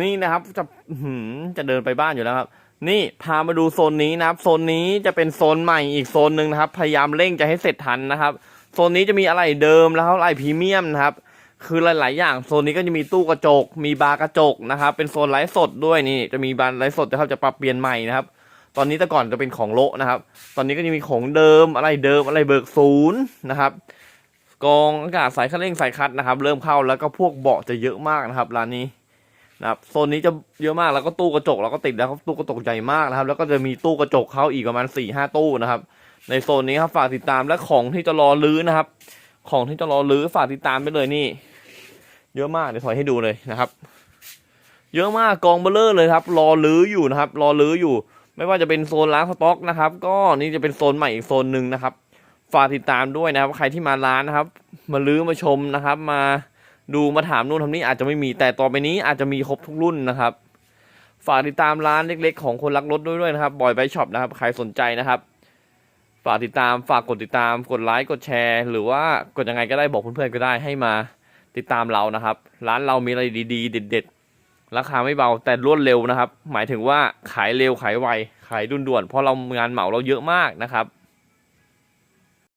นี่นะครับจะจะเดินไปบ้านอยู่แล้วครับ นี่พามาดูโซนนี้นะครับ โซนนี้จะเป็นโซนใหม่อีกโซนหนึ่งนะครับ พยายามเร่งจะให้เสร็จทันนะครับ โซนนี้จะมีอะไรเดิมแล้วอะไรพรีเมียมนะครับ คือหลาย ๆ อย่างโซนนี้ก็จะมีตู้กระจก มีบาร์กระจกนะครับ เป็นโซนไลฟ์สดด้วยนี่ จะมีบาร์ไลฟ์สดนะครับจะปรับเปลี่ยนใหม่นะครับ ตอนนี้แต่ก่อนจะเป็นของโละนะครับ ตอนนี้ก็จะมีของเดิมอะไรเดิมอะไรเบิกศูนย์นะครับกองอากาศสายคันเร่งสายคัดนะครับ เริ่มเข้าแล้วก็พวกเบาะจะเยอะมากนะครับร้านนี้ นะครับโซนนี้จะเยอะมากแล้วก็ตู้กระจกเราก็ติดแล้วก็ตู้กระจกใหญ่มากนะครับ แล้วก็จะมีตู้กระจกเข้าอีกประมาณ4ี่ห้าตู้นะครับ ในโซนนี้ครับฝากติดตามและของที่จะรอลื้อนะครับ ของที่จะรอลื้อฝากติดตามไปเลยนี่ เยอะมากเดี๋ยวถอยให้ดูเลยนะครับ เยอะมากกองเบลเลอร์เลยครับ รอลื้ออยู่นะครับ รอลื้ออยู่ ไม่ว่าจะเป็นโซนล้างสต็อกนะครับ ก็นี่จะเป็นโซนใหม่อีกโซนหนึ่งนะครับ ฝากติดตามด้วยนะครับ ใครที่มาร้านนะครับ มาลื้อมาชมนะครับ มา ดูมาถามนู่นทำนี่อาจจะไม่มีแต่ต่อไปนี้อาจจะมีครบทุกรุ่นนะครับ ฝากติดตามร้านเล็ก ๆ ของคนรักรถด้วยด้วยนะครับบอยไบช็อปนะครับใครสนใจนะครับ ฝากติดตามฝากกดติดตามกดไลค์กดแชร์ หรือว่ากดยังไงก็ได้บอกเพื่อนๆก็ได้ให้มาติดตามเรานะครับ ร้านเรามีอะไรดีๆ เด็ด ๆ ราคาไม่เบาแต่รวดเร็วนะครับ หมายถึงว่าขายเร็วขายไวขายด่วนๆเพราะเรางานเหมาเราเยอะมากนะครับ